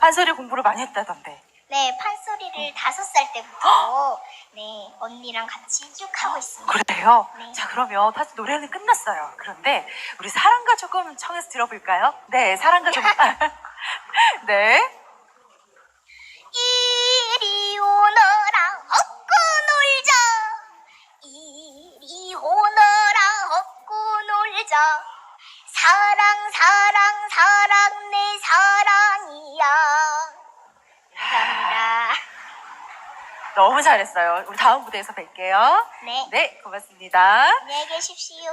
판소리 공부를 많이 했다던데. 네, 판소리를 다섯 살 때부터 네 언니랑 같이 쭉 하고 있습니다. 그래요? 네. 자, 그러면 파스 노래는 끝났어요. 그런데 우리 사랑가 조금 청해서 들어볼까요? 네, 사랑가 좀. 네. 이리 오너라 헛고 놀자 이리 오너라 헛고 놀자 사랑 사랑 사랑 내 사랑이야 감사합니다 너무 잘했어요. 우리 다음 무대에서 뵐게요. 네 네, 고맙습니다. 안녕히 계십시오